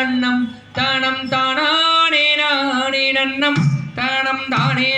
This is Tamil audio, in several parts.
நாணம் தானம் தானானே நானே நன்னம் தானம் தானே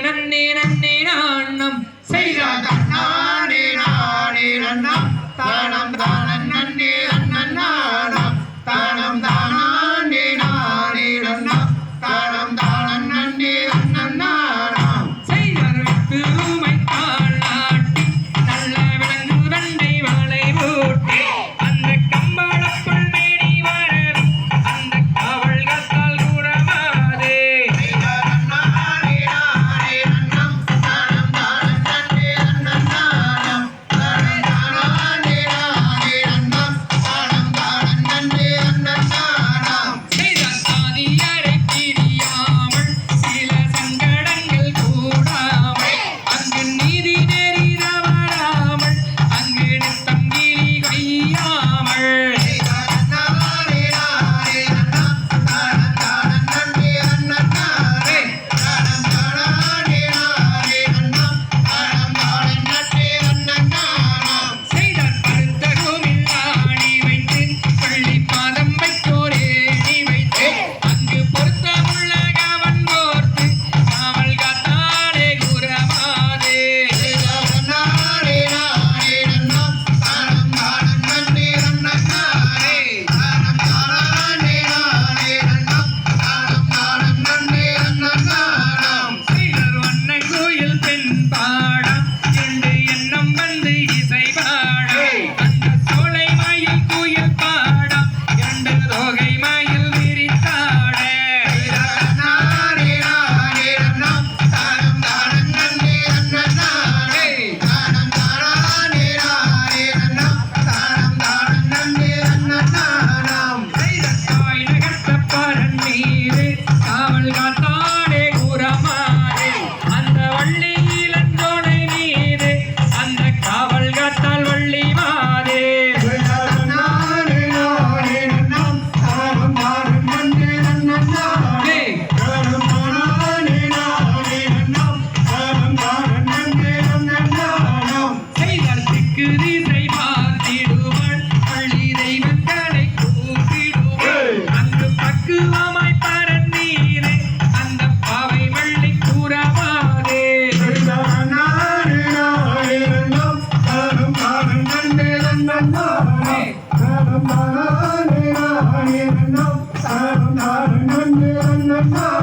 தானம்